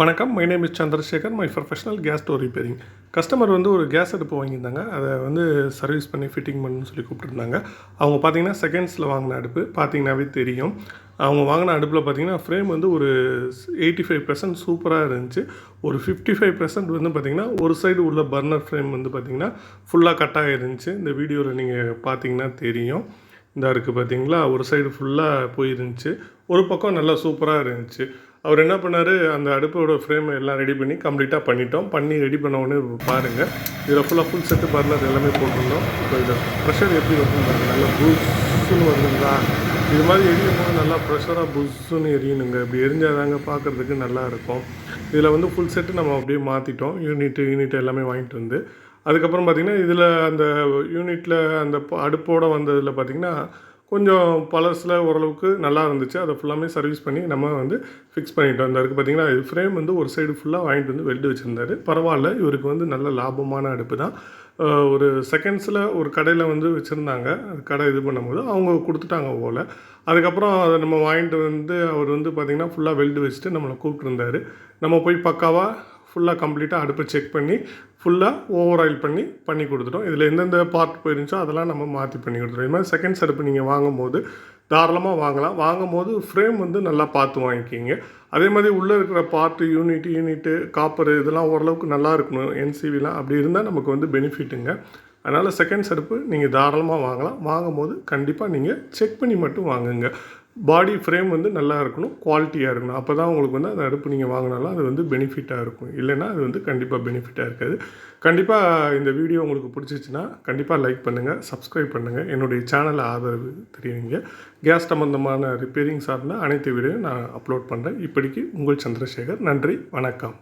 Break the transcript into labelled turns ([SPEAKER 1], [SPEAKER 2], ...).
[SPEAKER 1] வணக்கம் my name is Chandrasekar my professional gas stove repairing customer வந்து ஒரு case அடுப்பு வாங்கியிருந்தாங்க. அதை வந்து சர்வீஸ் பண்ணி ஃபிட்டிங் பண்ணணும்னு சொல்லி கூப்பிட்டுருந்தாங்க. அவங்க பார்த்தீங்கன்னா செகண்ட்ஸில் வாங்கின அடுப்பு பார்த்தீங்கன்னாவே தெரியும். அவங்க வாங்கின அடுப்பில் பார்த்தீங்கன்னா ஃப்ரேம் வந்து ஒரு எயிட்டி ஃபைவ் பர்சன்ட் சூப்பராக இருந்துச்சு. ஒரு ஃபிஃப்டி ஃபைவ் பர்சன்ட் வந்து பார்த்திங்கன்னா ஒரு சைடு உள்ள பர்னர் ஃப்ரேம் வந்து பார்த்திங்கன்னா ஃபுல்லாக கட்டாக இருந்துச்சு. இந்த வீடியோவில் நீங்கள் பார்த்தீங்கன்னா தெரியும். இந்த இருக்குது பார்த்தீங்களா? ஒரு சைடு ஃபுல்லாக போயிருந்துச்சு. ஒரு பக்கம் நல்லா சூப்பராக இருந்துச்சு. அவர் என்ன பண்ணார் அந்த அடுப்போட ஃப்ரேம் எல்லாம் ரெடி பண்ணி கம்ப்ளீட்டாக பண்ணிட்டோம். பண்ணி ரெடி பண்ண உடனே பாருங்கள் இதில் ஃபுல்லாக ஃபுல் செட்டு பர்னர் எல்லாமே போட்டிருந்தோம். இப்போ இதில் ப்ரெஷர் எப்படி வருதுன்னு பாருங்கள் நல்லா புதுசுன்னு வருதுங்களா? இது மாதிரி எரியும் போது நல்லா ப்ரெஷராக புஷ்ஷுன்னு எரியணுங்க. இப்படி எரிஞ்சாதாங்க பார்க்குறதுக்கு நல்லா இருக்கும். இதில் வந்து ஃபுல் செட்டு நம்ம அப்படியே மாற்றிட்டோம் யூனிட்டு யூனிட் எல்லாமே வாங்கிட்டு வந்து. அதுக்கப்புறம் பார்த்திங்கன்னா இதில் அந்த யூனிட்டில் அந்த ப- வந்ததில் பார்த்திங்கன்னா கொஞ்சம் பழசில் ஓரளவுக்கு நல்லா இருந்துச்சு. அதை ஃபுல்லாமே சர்வீஸ் பண்ணி நம்ம வந்து ஃபிக்ஸ் பண்ணிட்டோம். இந்த இருக்குது பார்த்திங்கன்னா இது ஃப்ரேம் வந்து ஒரு சைடு ஃபுல்லாக வாங்கிட்டு வந்து வெல்டு வச்சுருந்தாரு. பரவாயில்ல இவருக்கு வந்து நல்ல லாபமான அடுப்பு தான். ஒரு செகண்ட்ஸில் ஒரு கடையில் வந்து வச்சுருந்தாங்க. கடை இது பண்ணும்போது அவங்க கொடுத்துட்டாங்க போல். அதுக்கப்புறம் அதை நம்ம வாங்கிட்டு வந்து அவர் வந்து பார்த்திங்கன்னா ஃபுல்லாக வெல்டு வச்சுட்டு நம்மளை கூப்பிட்டுருந்தாரு. நம்ம போய் பக்காவாக ஃபுல்லாக கம்ப்ளீட்டாக அடுப்பை செக் பண்ணி ஃபுல்லாக ஓவர் ஆயில் பண்ணி பண்ணி கொடுத்துட்டோம். இதில் எந்தெந்த பார்ட் போயிருந்துச்சோ அதெல்லாம் நம்ம மாற்றி பண்ணி கொடுத்துட்டோம். இது மாதிரி செகண்ட்ஸ் அடுப்பு நீங்கள் வாங்கும்போது தாராளமாக வாங்கலாம். வாங்கும்போது ஃப்ரேம் வந்து நல்லா பார்த்து வாங்கிக்கிங்க. அதே மாதிரி உள்ளே இருக்கிற பார்ட்டு யூனிட் யூனிட்டு காப்பர் இதெல்லாம் ஓரளவுக்கு நல்லா இருக்கணும். என்சிவிலாம் அப்படி இருந்தால் நமக்கு வந்து பெனிஃபிட்டுங்க அதனால் செகண்ட் செருப்பு நீங்கள் தாராளமாக வாங்கலாம். வாங்கும்போது கண்டிப்பாக நீங்கள் செக் பண்ணி மட்டும் வாங்குங்க. பாடி ஃப்ரேம் வந்து நல்லா இருக்கணும் குவாலிட்டியாக இருக்கணும். அப்போ தான் உங்களுக்கு வந்து அந்த அடுப்பு நீங்கள் வாங்கினாலும் அது வந்து பெனிஃபிட்டாக இருக்கும். இல்லைன்னா அது வந்து கண்டிப்பாக பெனிஃபிட்டாக இருக்காது. கண்டிப்பாக இந்த வீடியோ உங்களுக்கு பிடிச்சிச்சின்னா கண்டிப்பாக லைக் பண்ணுங்கள் சப்ஸ்கிரைப் பண்ணுங்கள் என்னுடைய சேனலை ஆதரவு தெரியுங்க கேஸ் சம்மந்தமான ரிப்பேரிங் சார்ந்த அனைத்து வீடியோ நான் அப்லோட் பண்ணுறேன் இப்படிக்கு உங்கள் சந்திரசேகர் நன்றி வணக்கம்.